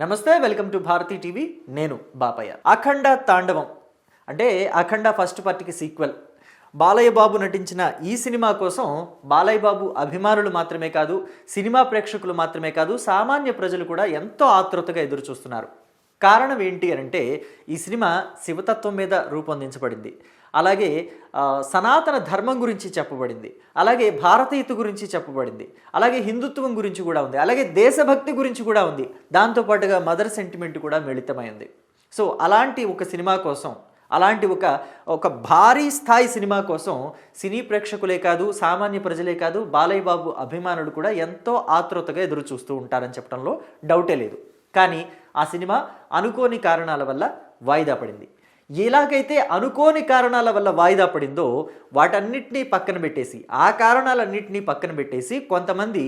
నమస్తే welcome to Bharati TV. నేను బాపయ్య. అఖండ తాండవం అంటే అఖండ ఫస్ట్ పార్టీకి సీక్వెల్. బాలయ్య బాబు నటించిన ఈ సినిమా కోసం బాలయ్య బాబు అభిమానులు మాత్రమే కాదు సినిమా ప్రేక్షకులు మాత్రమే కాదు సామాన్య ప్రజలు కూడా ఎంతో ఆతృతగా ఎదురుచూస్తున్నారు. కారణం ఏంటి అని అంటే ఈ సినిమా శివతత్వం మీద రూపొందించబడింది. అలాగే సనాతన ధర్మం గురించి చెప్పబడింది. అలాగే భారతీయత గురించి చెప్పబడింది. అలాగే హిందుత్వం గురించి కూడా ఉంది. అలాగే దేశభక్తి గురించి కూడా ఉంది. దాంతోపాటుగా మదర్ సెంటిమెంట్ కూడా మిళితమైంది సో అలాంటి ఒక సినిమా కోసం అలాంటి ఒక ఒక భారీ స్థాయి సినిమా కోసం సినీ ప్రేక్షకులే కాదు సామాన్య ప్రజలే కాదు బాలయ్య బాబు అభిమానులు కూడా ఎంతో ఆతృతగా ఎదురు చూస్తూ ఉంటారని చెప్పడంలో డౌటే లేదు. కానీ ఆ సినిమా అనుకోని కారణాల వల్ల వాయిదా పడింది. ఎలాగైతే అనుకోని కారణాల వల్ల వాయిదా పడిందో వాటన్నిటినీ పక్కన పెట్టేసి ఆ కారణాలన్నింటినీ పక్కన పెట్టేసి కొంతమంది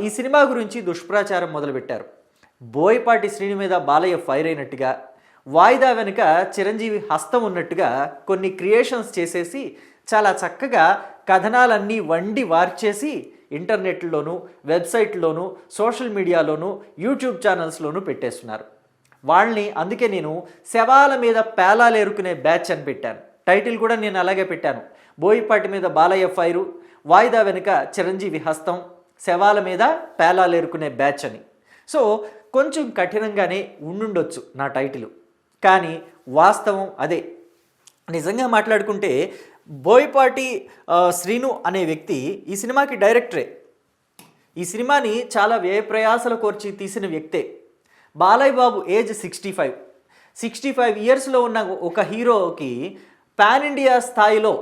ఈ సినిమా గురించి దుష్ప్రచారం మొదలుపెట్టారు. బోయపాటి శ్రీని మీద బాలయ్య ఫైర్ అయినట్టుగా వాయిదా వెనుక చిరంజీవి హస్తం ఉన్నట్టుగా కొన్ని క్రియేషన్స్ చేసేసి చాలా చక్కగా కథనాలన్నీ వండి వార్చేసి ఇంటర్నెట్లోను వెబ్సైట్లోను సోషల్ మీడియాలోను యూట్యూబ్ ఛానల్స్లోనూ పెట్టేస్తున్నారు. వాళ్ళని అందుకే నేను శవాల మీద పేలాలేరుకునే బ్యాచ్ అని పెట్టాను. టైటిల్ కూడా నేను అలాగే పెట్టాను. బోయిపాటి మీద బాలయ్య ఫైరు వాయిదా వెనుక చిరంజీవి హస్తం శవాల మీద పేలాలేరుకునే బ్యాచ్ అని. సో కొంచెం కఠినంగానే ఉండుండొచ్చు నా టైటిల్ కానీ వాస్తవం అదే. నిజంగా మాట్లాడుకుంటే బోయపాటి శ్రీను అనే వ్యక్తి ఈ సినిమాకి డైరెక్టరే ఈ సినిమాని చాలా వ్యయప్రయాసల కోర్చి తీసిన వ్యక్తే. Balayya Babu age sixty five. Sixty five ఇయర్స్లో ఉన్న ఒక హీరోకి పాన్ ఇండియా స్థాయిలో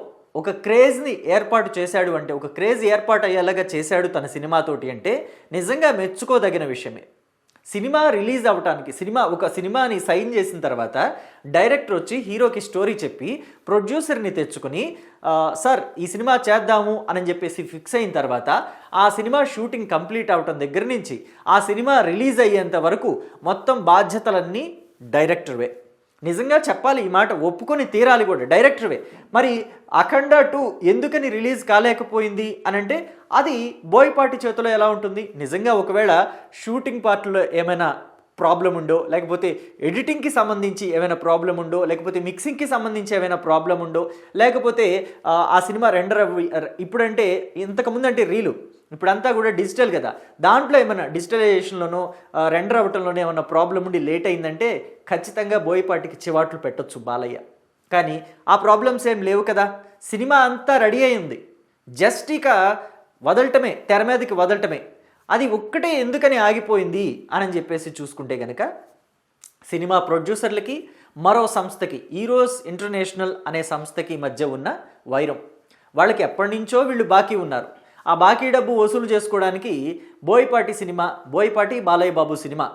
ఒక క్రేజ్ని ఏర్పాటు చేశాడు అంటే ఒక క్రేజ్ ఏర్పాటు అయ్యేలాగా చేశాడు తన సినిమాతోటి అంటే నిజంగా మెచ్చుకోదగిన విషయమే. సినిమా రిలీజ్ అవ్వటానికి సినిమా ఒక సినిమాని సైన్ చేసిన తర్వాత డైరెక్టర్ వచ్చి హీరోకి స్టోరీ చెప్పి ప్రొడ్యూసర్ని తెచ్చుకుని సార్ ఈ సినిమా చేద్దాము అని చెప్పేసి ఫిక్స్ అయిన తర్వాత ఆ సినిమా షూటింగ్ కంప్లీట్ అవటం దగ్గర నుంచి ఆ సినిమా రిలీజ్ అయ్యేంత వరకు మొత్తం బాధ్యతలన్నీ డైరెక్టర్వే. నిజంగా చెప్పాలి ఈ మాట ఒప్పుకొని తీరాలి కూడా డైరెక్టర్వే మరి అఖండ టూ ఎందుకని రిలీజ్ కాలేకపోయింది అని అంటే అది బోయపాటి చేతిలో ఎలా ఉంటుంది? నిజంగా ఒకవేళ షూటింగ్ పార్ట్లో ఏమైనా ప్రాబ్లం ఉండో లేకపోతే ఎడిటింగ్కి సంబంధించి ఏమైనా ప్రాబ్లం ఉండో లేకపోతే మిక్సింగ్కి సంబంధించి ఏమైనా ప్రాబ్లం ఉండో లేకపోతే ఆ, సినిమా రెండర్ ఇప్పుడంటే ఇంతకుముందు అంటే రీలు ఇప్పుడంతా కూడా డిజిటల్ కదా. దాంట్లో ఏమైనా డిజిటలైజేషన్లోనో రెండర్ అవ్వటంలోనే ఏమైనా ప్రాబ్లం ఉండి లేట్ అయిందంటే ఖచ్చితంగా బోయపాటికి చివాట్లు పెట్టొచ్చు బాలయ్య. కానీ ఆ ప్రాబ్లమ్స్ ఏం లేవు కదా. సినిమా అంతా రెడీ అయింది జస్ట్ ఇక వదలటమే తెర మీదకి వదలటమే. అది ఒక్కటే ఎందుకని ఆగిపోయింది అని చెప్పేసి చూసుకుంటే కనుక సినిమా ప్రొడ్యూసర్లకి మరో సంస్థకి ఈరోస్ ఇంటర్నేషనల్ అనే సంస్థకి మధ్య ఉన్న వైరం. వాళ్ళకి ఎప్పటి నుంచో వీళ్ళు బాకీ ఉన్నారు. ఆ బాకీ డబ్బు వసూలు చేసుకోవడానికి Boyapati cinema Boyapati Balayya Babu cinema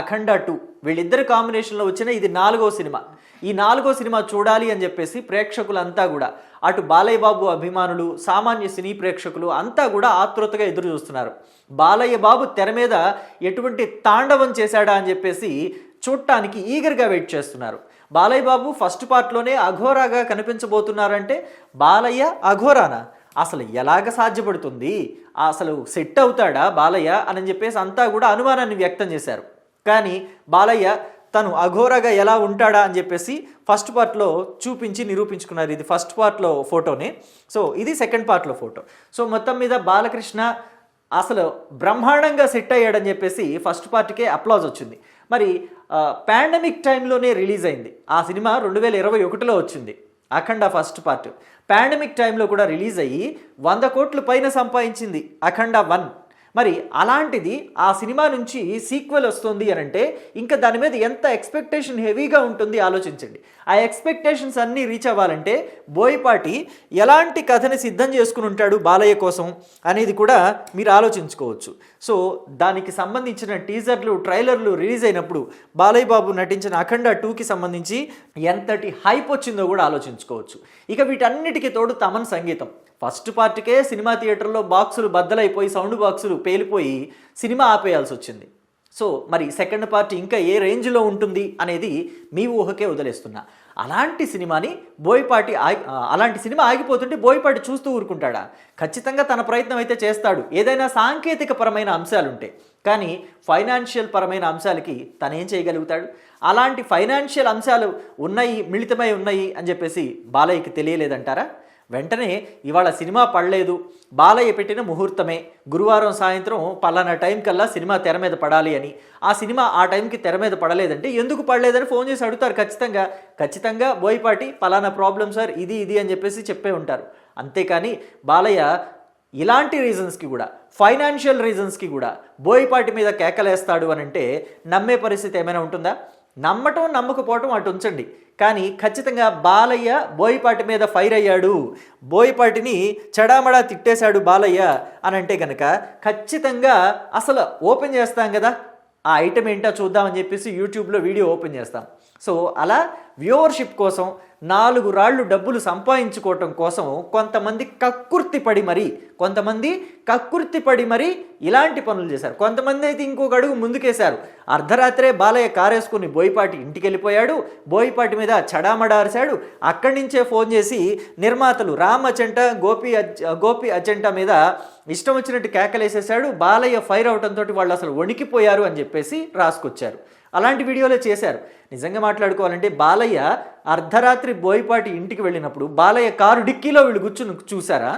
Akhanda two వీళ్ళిద్దరి కాంబినేషన్లో వచ్చిన ఇది నాలుగో సినిమా. ఈ నాలుగో సినిమా చూడాలి అని చెప్పేసి ప్రేక్షకులంతా కూడా అటు బాలయ్య బాబు అభిమానులు సామాన్య సినీ ప్రేక్షకులు అంతా కూడా ఆతృతగా ఎదురు చూస్తున్నారు. బాలయ్య బాబు తెర మీద ఎటువంటి తాండవం చేశాడా అని చెప్పేసి చూడటానికి ఈగర్గా వెయిట్ చేస్తున్నారు. బాలయ్య బాబు ఫస్ట్ పార్ట్లోనే అఘోరాగా కనిపించబోతున్నారంటే బాలయ్య అఘోరానా? అసలు ఎలాగ సాధ్యపడుతుంది? అసలు సెట్ అవుతాడా బాలయ్య? అని చెప్పేసి అంతా కూడా అనుమానాన్ని వ్యక్తం చేశారు. కానీ బాలయ్య తను అఘోరగా ఎలా ఉంటాడా అని చెప్పేసి ఫస్ట్ పార్ట్లో చూపించి నిరూపించుకున్నారు ఇది ఫస్ట్ పార్ట్లో ఫోటోనే. సో ఇది సెకండ్ పార్ట్లో ఫోటో. సో మొత్తం మీద బాలకృష్ణ అసలు బ్రహ్మాండంగా సెట్ అయ్యాడని చెప్పేసి ఫస్ట్ పార్ట్కే అప్లాజ్ వచ్చింది. మరి పాండమిక్ టైంలోనే రిలీజ్ అయింది. ఆ సినిమా రెండు వేల ఇరవై ఒకటిలో వచ్చింది. అఖండ ఫస్ట్ పార్ట్. పాండమిక్ టైంలో కూడా రిలీజ్ అయ్యి వంద కోట్ల పైన సంపాదించింది అఖండ వన్. మరి అలాంటిది ఆ సినిమా నుంచి సీక్వెల్ వస్తుంది అని అంటే ఇంకా దాని మీద ఎంత ఎక్స్పెక్టేషన్ హెవీగా ఉంటుంది ఆలోచించండి. ఆ ఎక్స్పెక్టేషన్స్ అన్నీ రీచ్ అవ్వాలంటే బోయపాటి ఎలాంటి కథని సిద్ధం చేసుకుని ఉంటాడు బాలయ్య కోసం అనేది కూడా మీరు ఆలోచించుకోవచ్చు. సో దానికి సంబంధించిన టీజర్లు ట్రైలర్లు రిలీజ్ అయినప్పుడు బాలయ్య బాబు నటించిన అఖండ టూకి సంబంధించి ఎంతటి హైప్ వచ్చిందో కూడా ఆలోచించుకోవచ్చు. ఇక వీటన్నిటికీ తోడు తమన్ సంగీతం. ఫస్ట్ పార్ట్కే సినిమా థియేటర్లో బాక్సులు బద్దలైపోయి సౌండ్ బాక్సులు పేలిపోయి సినిమా ఆపేయాల్సి వచ్చింది సో మరి సెకండ్ పార్ట్ ఇంకా ఏ రేంజ్లో ఉంటుంది అనేది మీ ఊహకే వదిలేస్తున్నా. అలాంటి సినిమాని బోయపాటి ఆగి అలాంటి సినిమా ఆగిపోతుంటే బోయపాటి చూస్తూ ఊరుకుంటాడా? ఖచ్చితంగా తన ప్రయత్నం అయితే చేస్తాడు. ఏదైనా సాంకేతిక పరమైన అంశాలుంటే. కానీ ఫైనాన్షియల్ పరమైన అంశాలకి తనేం చేయగలుగుతాడు? అలాంటి ఫైనాన్షియల్ అంశాలు ఉన్నాయి మిళితమై ఉన్నాయి అని చెప్పేసి బాలయ్యకి తెలియలేదంటారా? వెంటనే ఇవాళ సినిమా పడలేదు. బాలయ్య పెట్టిన ముహూర్తమే. గురువారం సాయంత్రం పలానా టైం కల్లా సినిమా తెర మీద పడాలి అని. ఆ సినిమా ఆ టైంకి తెర మీద పడలేదంటే ఎందుకు పడలేదని ఫోన్ చేసి అడుగుతారు ఖచ్చితంగా. ఖచ్చితంగా బోయపాటి పలానా ప్రాబ్లం సార్ ఇది ఇది అని చెప్పేసి చెప్పే ఉంటారు. అంతేకాని బాలయ్య ఇలాంటి రీజన్స్కి కూడా ఫైనాన్షియల్ రీజన్స్కి కూడా బోయపాటి మీద కేకలేస్తాడు అని అంటే నమ్మే పరిస్థితి ఏమైనా ఉంటుందా? నమ్మటం నమ్మకపోవటం అటు ఉంచండి. కానీ ఖచ్చితంగా బాలయ్య బోయపాటి మీద ఫైర్ అయ్యాడు. బోయపాటిని చెడామడా తిట్టేశాడు బాలయ్య అని అంటే కనుక ఖచ్చితంగా అసలు ఓపెన్ చేస్తాం కదా. ఆ ఐటెం ఏంటో చూద్దామని చెప్పేసి యూట్యూబ్లో వీడియో ఓపెన్ చేస్తాం. సో అలా వ్యూవర్షిప్ కోసం నాలుగు రాళ్ళు డబ్బులు సంపాదించుకోవటం కోసం కొంతమంది కక్కుర్తి పడి మరి కొంతమంది కక్కుర్తి పడి మరి ఇలాంటి పనులు చేశారు. కొంతమంది అయితే ఇంకొక అడుగు ముందుకేశారు. అర్ధరాత్రే బాలయ్య కారేసుకుని బోయపాటి ఇంటికి వెళ్ళిపోయాడు బోయిపాటి మీద చడామడారిశాడు అక్కడి నుంచే ఫోన్ చేసి నిర్మాతలు రామ్ అజంట గోపి గోపి అజంట మీద ఇష్టం వచ్చినట్టు కేకలేసేశాడు. బాలయ్య ఫైర్ అవటంతో వాళ్ళు అసలు వణికిపోయారు అని చెప్పేసి రాసుకొచ్చారు. అలాంటి వీడియోలే చేశారు. నిజంగా మాట్లాడుకోవాలంటే బాలయ్య అర్ధరాత్రి బోయపాటి ఇంటికి వెళ్ళినప్పుడు బాలయ్య కారు డిక్కీలో వీళ్ళు కూర్చుని చూసారా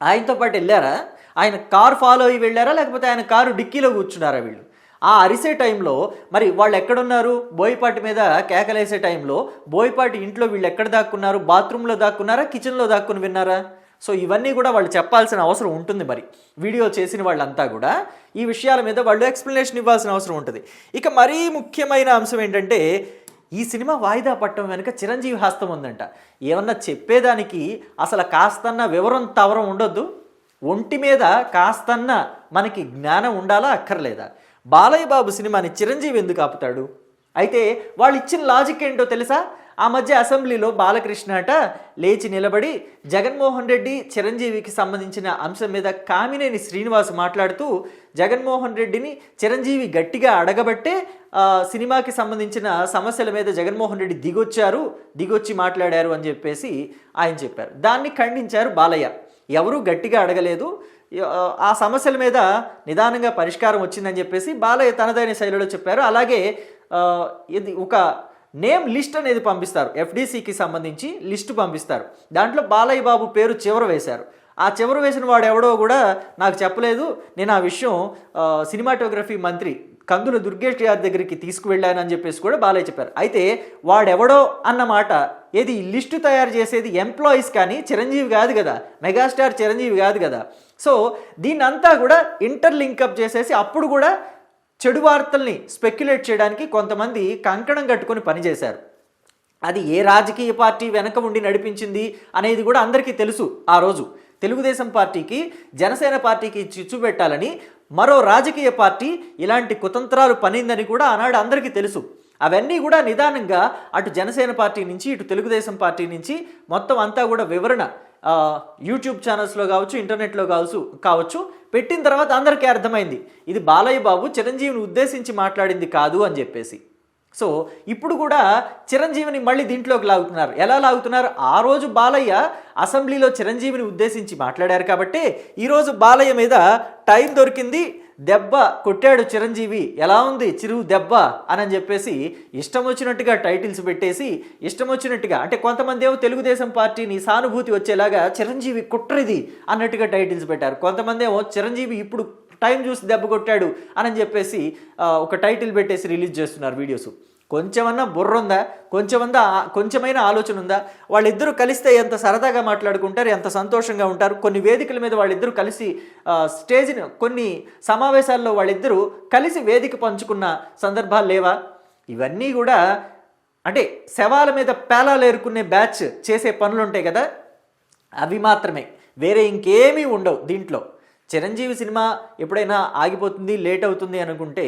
ఆయనతో పాటు వెళ్ళారా? ఆయన కారు ఫాలో అయ్యి వెళ్ళారా? లేకపోతే ఆయన కారు డిక్కీలో కూర్చున్నారా వీళ్ళు? ఆ అరిసే టైంలో మరి వాళ్ళు ఎక్కడున్నారు? బోయపాటి మీద కేకలేసే టైంలో బోయపాటి ఇంట్లో వీళ్ళు ఎక్కడ దాక్కున్నారు? బాత్రూంలో దాక్కున్నారా? కిచెన్లో దాక్కుని విన్నారా? సో ఇవన్నీ కూడా వాళ్ళు చెప్పాల్సిన అవసరం ఉంటుంది మరి. వీడియో చేసిన వాళ్ళంతా కూడా ఈ విషయాల మీద వాళ్ళు ఎక్స్ప్లెనేషన్ ఇవ్వాల్సిన అవసరం ఉంటుంది. ఇక మరీ ముఖ్యమైన అంశం ఏంటంటే ఈ సినిమా వాయిదా పట్టడం వెనుక చిరంజీవి హస్తం ఉందంట. ఏమన్నా చెప్పేదానికి అసలు కాస్తన్న వివరం తవరం ఉండొద్దు. ఒంటి మీద కాస్తన్న మనకి జ్ఞానం ఉండాలా అక్కర్లేదా? బాలయ్య బాబు సినిమాని చిరంజీవి ఎందుకు ఆపుతాడు? అయితే వాళ్ళు ఇచ్చిన లాజిక్ ఏంటో తెలుసా? ఆ మధ్య అసెంబ్లీలో బాలకృష్ణ అట లేచి నిలబడి జగన్మోహన్ రెడ్డి చిరంజీవికి సంబంధించిన అంశం మీద కామినేని శ్రీనివాస్ మాట్లాడుతూ జగన్మోహన్ రెడ్డిని చిరంజీవి గట్టిగా అడగబట్టే సినిమాకి సంబంధించిన సమస్యల మీద జగన్మోహన్ రెడ్డి దిగొచ్చారు దిగొచ్చి మాట్లాడారు అని చెప్పేసి ఆయన చెప్పారు. దాన్ని ఖండించారు బాలయ్య. ఎవరూ గట్టిగా అడగలేదు. ఆ- సమస్యల మీద నిదానంగా పరిష్కారం వచ్చిందని చెప్పేసి బాలయ్య తనదైన శైలిలో చెప్పారు. అలాగే ఇది ఒక నేమ్ లిస్ట్ అనేది పంపిస్తారు. ఎఫ్డీసీకి సంబంధించి లిస్టు పంపిస్తారు. దాంట్లో బాలయ్య బాబు పేరు చివర వేశారు. ఆ చివర వేసిన వాడు ఎవడో కూడా నాకు చెప్పలేదు. నేను ఆ విషయం సినిమాటోగ్రఫీ మంత్రి కందుల దుర్గేష్ గారి దగ్గరికి తీసుకువెళ్ళానని చెప్పేసి కూడా బాలయ్య చెప్పారు. అయితే వాడెవడో అన్నమాట ఏది లిస్టు తయారు చేసేది ఎంప్లాయీస్ కానీ చిరంజీవి కాదు కదా. మెగాస్టార్ చిరంజీవి కాదు కదా. సో దీన్నంతా కూడా ఇంటర్ లింకప్ చేసేసి అప్పుడు కూడా చెడు వార్తల్ని స్పెక్యులేట్ చేయడానికి కొంతమంది కంకణం కట్టుకొని పనిచేశారు. అది ఏ రాజకీయ పార్టీ వెనక ఉండి నడిపించింది అనేది కూడా అందరికీ తెలుసు ఆ రోజు. తెలుగుదేశం పార్టీకి జనసేన పార్టీకి చిచ్చు పెట్టాలని మరో రాజకీయ పార్టీ ఇలాంటి కుతంత్రాలు పనిందని కూడా ఆనాడు అందరికీ తెలుసు. అవన్నీ కూడా నిదానంగా అటు జనసేన పార్టీ నుంచి ఇటు తెలుగుదేశం పార్టీ నుంచి మొత్తం అంతా కూడా వివరణ యూట్యూబ్ ఛానల్స్లో కావచ్చు ఇంటర్నెట్లో కావచ్చు కావచ్చు. పెట్టిన తర్వాత అందరికీ అర్థమైంది. ఇది బాలయ్య బాబు చిరంజీవిని ఉద్దేశించి మాట్లాడింది కాదు అని చెప్పేసి. సో ఇప్పుడు కూడా చిరంజీవిని మళ్ళీ దీంట్లోకి లాగుతున్నారు. ఎలా లాగుతున్నారు? ఆ రోజు బాలయ్య అసెంబ్లీలో చిరంజీవిని ఉద్దేశించి మాట్లాడారు కాబట్టి ఈరోజు బాలయ్య మీద టైం దొరికింది. దెబ్బ కొట్టాడు చిరంజీవి. ఎలా ఉంది చిరు దెబ్బ అని చెప్పేసి ఇష్టం వచ్చినట్టుగా టైటిల్స్ పెట్టేసి ఇష్టం వచ్చినట్టుగా అంటే కొంతమంది ఏమో తెలుగుదేశం పార్టీని సానుభూతి వచ్చేలాగా చిరంజీవి కుట్రది అన్నట్టుగా టైటిల్స్ పెట్టారు. కొంతమంది ఏమో చిరంజీవి ఇప్పుడు టైం చూసి దెబ్బ కొట్టాడు అని చెప్పేసి ఒక టైటిల్ పెట్టేసి రిలీజ్ చేస్తున్నారు వీడియోస్. కొంచెమన్నా బుర్ర ఉందా కొంచెమందా కొంచెమైన ఆలోచన ఉందా వాళ్ళిద్దరూ కలిస్తే ఎంత సరదాగా మాట్లాడుకుంటారు ఎంత సంతోషంగా ఉంటారు? కొన్ని వేదికల మీద వాళ్ళిద్దరూ కలిసి స్టేజ్ని కొన్ని సమావేశాల్లో వాళ్ళిద్దరూ కలిసి వేదిక పంచుకున్న సందర్భాలు లేవా? ఇవన్నీ కూడా అంటే శవాల మీద పేలాలు ఏరుకునే బ్యాచ్ చేసే పనులు ఉంటాయి కదా? అవి మాత్రమే. వేరే ఇంకేమీ ఉండవు దీంట్లో. చిరంజీవి సినిమా ఎప్పుడైనా ఆగిపోతుంది లేట్ అవుతుంది అనుకుంటే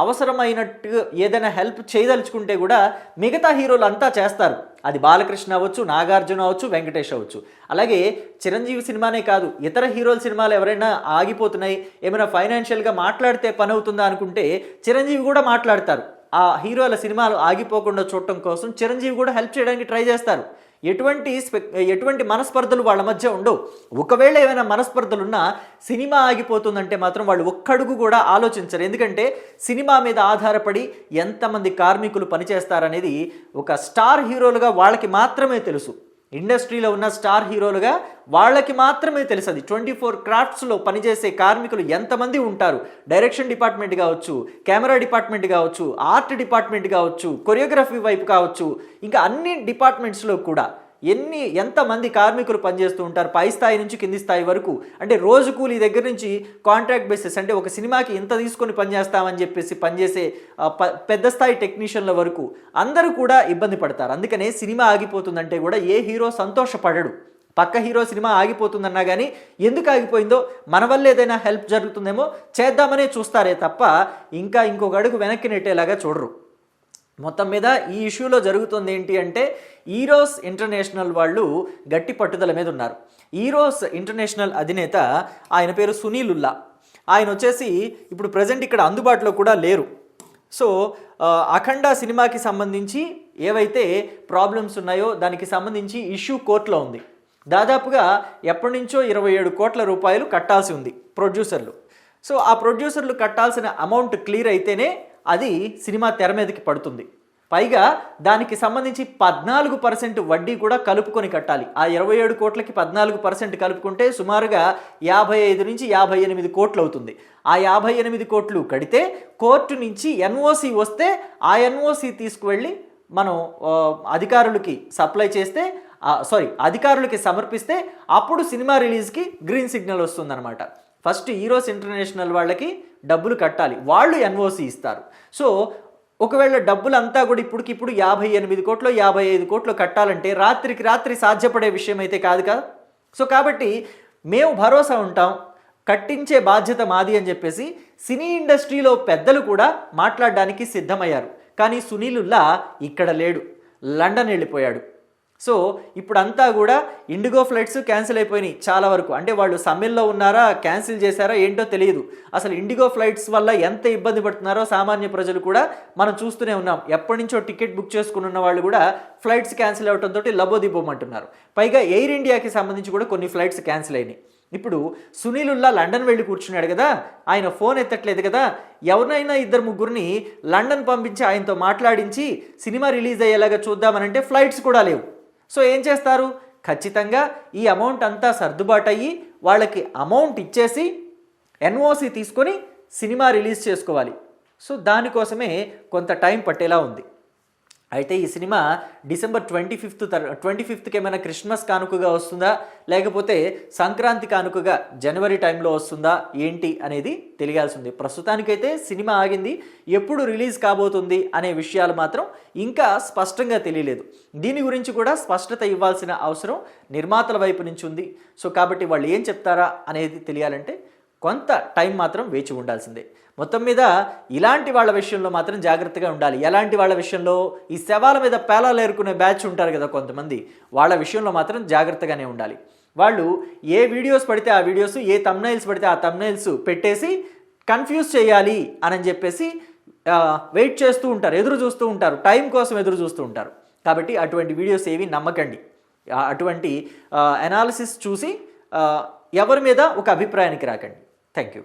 అవసరమైనట్టు ఏదైనా హెల్ప్ చేయదలుచుకుంటే కూడా మిగతా హీరోలు అంతా చేస్తారు. అది బాలకృష్ణ అవ్వచ్చు నాగార్జున అవ్వచ్చు వెంకటేష్ అవ్వచ్చు. అలాగే చిరంజీవి సినిమానే కాదు ఇతర హీరోల సినిమాలు ఎవరైనా ఆగిపోతున్నాయి ఏమైనా ఫైనాన్షియల్గా మాట్లాడితే పని అవుతుందా అనుకుంటే చిరంజీవి కూడా మాట్లాడతారు. ఆ హీరోల సినిమాలు ఆగిపోకుండా చూడటం కోసం చిరంజీవి కూడా హెల్ప్ చేయడానికి ట్రై చేస్తారు. ఎటువంటి ఎటువంటి మనస్పర్ధలు వాళ్ళ మధ్య ఉండవు. ఒకవేళ ఏమైనా మనస్పర్ధలు ఉన్నా సినిమా ఆగిపోతుందంటే మాత్రం వాళ్ళు ఒక్కడుగు కూడా ఆలోచించరు. ఎందుకంటే సినిమా మీద ఆధారపడి ఎంతమంది కార్మికులు పనిచేస్తారనేది ఒక స్టార్ హీరోలుగా వాళ్ళకి మాత్రమే తెలుసు. ఇండస్ట్రీలో ఉన్న స్టార్ హీరోలుగా వాళ్ళకి మాత్రమే తెలుసు అది ట్వంటీ ఫోర్ క్రాఫ్ట్స్లో పనిచేసే కార్మికులు ఎంతమంది ఉంటారు? డైరెక్షన్ డిపార్ట్మెంట్ కావచ్చు కెమెరా డిపార్ట్మెంట్ కావచ్చు ఆర్ట్ డిపార్ట్మెంట్ కావచ్చు కొరియోగ్రఫీ వైపు కావచ్చు ఇంకా అన్ని డిపార్ట్మెంట్స్లో కూడా. ఎన్ని ఎంతమంది కార్మికులు పనిచేస్తూ ఉంటారు? పై స్థాయి నుంచి కింది స్థాయి వరకు. అంటే రోజు కూలీ దగ్గర నుంచి కాంట్రాక్ట్ బేసిస్ అంటే ఒక సినిమాకి ఇంత తీసుకొని పనిచేస్తామని చెప్పేసి పనిచేసే ప- పెద్ద స్థాయి టెక్నీషియన్ల వరకు అందరూ కూడా ఇబ్బంది పడతారు. అందుకనే సినిమా ఆగిపోతుందంటే కూడా ఏ హీరో సంతోషపడడు. పక్క హీరో సినిమా ఆగిపోతుందన్నా కానీ ఎందుకు ఆగిపోయిందో మన వల్ల ఏదైనా హెల్ప్ జరుగుతుందేమో చేద్దామనే చూస్తారే తప్ప ఇంకా ఇంకొక అడుగు వెనక్కి నెట్టేలాగా చూడరు. మొత్తం మీద ఈ ఇష్యూలో జరుగుతుంది ఏంటి అంటే ఈరోస్ ఇంటర్నేషనల్ వాళ్ళు గట్టి పట్టుదల మీద ఉన్నారు. ఈరోస్ ఇంటర్నేషనల్ అధినేత ఆయన పేరు సునీల్ ఉల్లా ఆయన వచ్చేసి ఇప్పుడు ప్రజెంట్ ఇక్కడ అందుబాటులో కూడా లేరు. సో అఖండ సినిమాకి సంబంధించి ఏవైతే ప్రాబ్లమ్స్ ఉన్నాయో దానికి సంబంధించి ఇష్యూ కోర్టులో ఉంది. దాదాపుగా ఎప్పటి నుంచో ఇరవై ఏడు కోట్ల రూపాయలు కట్టాల్సి ఉంది ప్రొడ్యూసర్లు. సో ఆ ప్రొడ్యూసర్లు కట్టాల్సిన అమౌంట్ క్లియర్ అయితేనే అది సినిమా తెర మీదకి పడుతుంది. పైగా దానికి సంబంధించి పద్నాలుగు పర్సెంట్ వడ్డీ కూడా కలుపుకొని కట్టాలి. ఆ ఇరవై ఏడు కోట్లకి పద్నాలుగు పర్సెంట్ కలుపుకుంటే సుమారుగా యాభై ఐదు నుంచి యాభై ఎనిమిది కోట్లు అవుతుంది. ఆ యాభై ఎనిమిది కోట్లు కడితే కోర్టు నుంచి ఎన్ఓసి వస్తే ఆ ఎన్ఓసి తీసుకువెళ్ళి మనం అధికారులకి సప్లై చేస్తే సారీ అధికారులకి సమర్పిస్తే అప్పుడు సినిమా రిలీజ్కి గ్రీన్ సిగ్నల్ వస్తుందన్నమాట. ఫస్ట్ హీరోస్ ఇంటర్నేషనల్ వాళ్ళకి డబ్బులు కట్టాలి. వాళ్ళు ఎన్ఓసి ఇస్తారు. సో ఒకవేళ డబ్బులు అంతా కూడా ఇప్పటికిప్పుడు యాభై ఎనిమిది కోట్లు యాభై ఐదు కోట్లు కట్టాలంటే రాత్రికి రాత్రి సాధ్యపడే విషయం అయితే కాదు కదా? సో కాబట్టి మేము భరోసా ఉంటాం. కట్టించే బాధ్యత మాది అని చెప్పేసి సినీ ఇండస్ట్రీలో పెద్దలు కూడా మాట్లాడడానికి సిద్ధమయ్యారు. కానీ సునీలుల్లా ఇక్కడ లేడు. లండన్ వెళ్ళిపోయాడు. సో ఇప్పుడంతా కూడా ఇండిగో ఫ్లైట్స్ క్యాన్సిల్ అయిపోయినాయి చాలా వరకు. అంటే వాళ్ళు సమ్మెల్లో ఉన్నారా క్యాన్సిల్ చేశారా ఏంటో తెలియదు. అసలు ఇండిగో ఫ్లైట్స్ వల్ల ఎంత ఇబ్బంది పడుతున్నారో సామాన్య ప్రజలు కూడా మనం చూస్తూనే ఉన్నాం. ఎప్పటి నుంచో టికెట్ బుక్ చేసుకుని ఉన్న వాళ్ళు కూడా ఫ్లైట్స్ క్యాన్సిల్ అవడంతో లబోదిబోమంటున్నారు. పైగా ఎయిర్ ఇండియాకి సంబంధించి కూడా కొన్ని ఫ్లైట్స్ క్యాన్సిల్ అయినాయి. ఇప్పుడు సునీలుల్లా లండన్ వెళ్ళి కూర్చున్నాడు కదా ఆయన ఫోన్ ఎత్తట్లేదు కదా ఎవరినైనా ఇద్దరు ముగ్గురిని లండన్ పంపించి ఆయనతో మాట్లాడించి సినిమా రిలీజ్ అయ్యేలాగా చూద్దామనంటే ఫ్లైట్స్ కూడా లేవు. సో ఏం చేస్తారు? ఖచ్చితంగా ఈ అమౌంట్ అంతా సర్దుబాటు అయ్యి వాళ్ళకి అమౌంట్ ఇచ్చేసి ఎన్ఓసి తీసుకొని సినిమా రిలీజ్ చేసుకోవాలి. సో దానికోసమే కొంత టైం పట్టేలా ఉంది. అయితే ఈ cinema December twenty fifth twenty ఫిఫ్త్కి ఏమైనా క్రిస్మస్ కానుకగా వస్తుందా? లేకపోతే సంక్రాంతి కానుకగా జనవరి టైంలో వస్తుందా? ఏంటి అనేది తెలియాల్సి ఉంది ప్రస్తుతానికైతే సినిమా ఆగింది. ఎప్పుడు రిలీజ్ కాబోతుంది అనే విషయాలు మాత్రం ఇంకా స్పష్టంగా తెలియలేదు. దీని గురించి కూడా స్పష్టత ఇవ్వాల్సిన అవసరం నిర్మాతల వైపు నుంచి ఉంది. సో కాబట్టి వాళ్ళు ఏం చెప్తారా అనేది తెలియాలంటే కొంత టైం మాత్రం వేచి ఉండాల్సిందే. మొత్తం మీద ఇలాంటి వాళ్ళ విషయంలో మాత్రం జాగ్రత్తగా ఉండాలి. ఎలాంటి వాళ్ళ విషయంలో? ఈ శవాల మీద పేలాలు ఏరుకునే బ్యాచ్ ఉంటారు కదా కొంతమంది. వాళ్ళ విషయంలో మాత్రం జాగ్రత్తగానే ఉండాలి. వాళ్ళు ఏ వీడియోస్ పడితే ఆ వీడియోస్ ఏ తమ్నైల్స్ పడితే ఆ తమ్నైల్స్ పెట్టేసి కన్ఫ్యూజ్ చేయాలి అని చెప్పేసి వెయిట్ చేస్తూ ఉంటారు. ఎదురు చూస్తూ ఉంటారు. టైం కోసం ఎదురు చూస్తూ ఉంటారు. కాబట్టి అటువంటి వీడియోస్ ఏవి నమ్మకండి. అటువంటి అనాలిసిస్ చూసి ఎవరి మీద ఒక అభిప్రాయానికి రాకండి. Thank you